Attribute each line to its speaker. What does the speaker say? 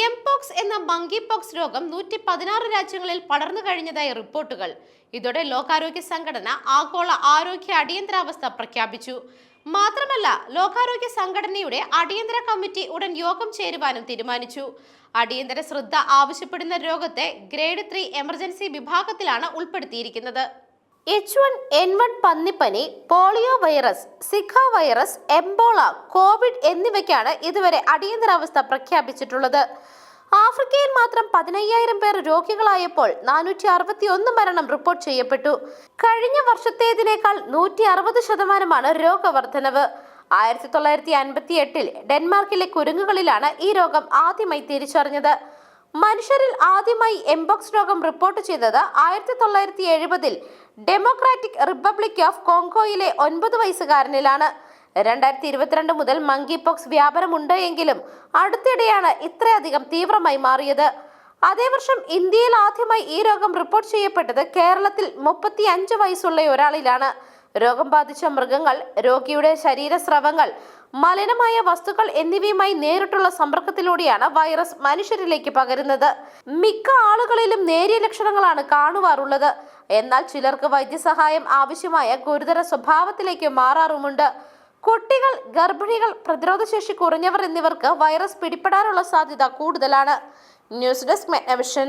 Speaker 1: Mpox എന്ന monkey pox രോഗം നൂറ്റി പതിനാറ് രാജ്യങ്ങളിൽ പടർന്നു കഴിഞ്ഞതായി റിപ്പോർട്ടുകൾ. ഇതോടെ ലോകാരോഗ്യ സംഘടന ആഗോള ആരോഗ്യ അടിയന്തരാവസ്ഥ പ്രഖ്യാപിച്ചു. മാത്രമല്ല ലോകാരോഗ്യ സംഘടനയുടെ അടിയന്തര കമ്മിറ്റി ഉടൻ യോഗം ചേരുവാനും തീരുമാനിച്ചു. അടിയന്തര ശ്രദ്ധ ആവശ്യപ്പെടുന്ന രോഗത്തെ ഗ്രേഡ് ത്രീ എമർജൻസി വിഭാഗത്തിലാണ് ഉൾപ്പെടുത്തിയിരിക്കുന്നത്. H one N one പന്നിപ്പനി polio virus Zika virus Ebola covid എന്നിവയ്ക്കാണ് ഇതുവരെ അടിയന്തരാവസ്ഥ പ്രഖ്യാപിച്ചിട്ടുള്ളത്. ആഫ്രിക്കയിൽ മാത്രം പതിനയ്യായിരം പേർ രോഗികളായപ്പോൾ നാനൂറ്റി അറുപത്തി ഒന്ന് മരണം റിപ്പോർട്ട് ചെയ്യപ്പെട്ടു. കഴിഞ്ഞ വർഷത്തേതിനേക്കാൾ നൂറ്റി അറുപത് ശതമാനമാണ് രോഗവർദ്ധനവ്. ആയിരത്തി തൊള്ളായിരത്തി അൻപത്തി എട്ടിൽ ഡെൻമാർക്കിലെ കുരുങ്ങുകളിലാണ് ഈ രോഗം ആദ്യമായി തിരിച്ചറിഞ്ഞത്. മനുഷ്യരിൽ ആദ്യമായി എംബോക്സ് രോഗം റിപ്പോർട്ട് ചെയ്തത് ആയിരത്തി തൊള്ളായിരത്തി എഴുപതിൽ ഡെമോക്രാറ്റിക് റിപ്പബ്ലിക് ഓഫ് കോങ്കോയിലെ ഒൻപത് വയസ്സുകാരനിലാണ്. രണ്ടായിരത്തി ഇരുപത്തിരണ്ട് മുതൽ മങ്കി പോക്സ് വ്യാപനമുണ്ട് എങ്കിലും അടുത്തിടെയാണ് ഇത്രയധികം തീവ്രമായി മാറിയത്. അതേ വർഷം ഇന്ത്യയിൽ ആദ്യമായി ഈ രോഗം റിപ്പോർട്ട് ചെയ്യപ്പെട്ടത് കേരളത്തിൽ മുപ്പത്തി അഞ്ച് വയസ്സുള്ള ഒരാളിലാണ്. രോഗം ബാധിച്ച മൃഗങ്ങൾ രോഗിയുടെ ശരീരസ്രവങ്ങൾ മലിനമായ വസ്തുക്കൾ എന്നിവയുമായി നേരിട്ടുള്ള സമ്പർക്കത്തിലൂടെയാണ് വൈറസ് മനുഷ്യരിലേക്ക് പകരുന്നത്. മിക്ക ആളുകളിലും നേരിയ ലക്ഷണങ്ങളാണ് കാണുവാറുള്ളത്. എന്നാൽ ചിലർക്ക് വൈദ്യസഹായം ആവശ്യമായ ഗുരുതര സ്വഭാവത്തിലേക്ക് മാറാറുമുണ്ട്. കുട്ടികൾ ഗർഭിണികൾ പ്രതിരോധശേഷി കുറഞ്ഞവർ എന്നിവർക്ക് വൈറസ് പിടിപെടാനുള്ള സാധ്യത കൂടുതലാണ്. News desk മെഗ്നവിഷൻ.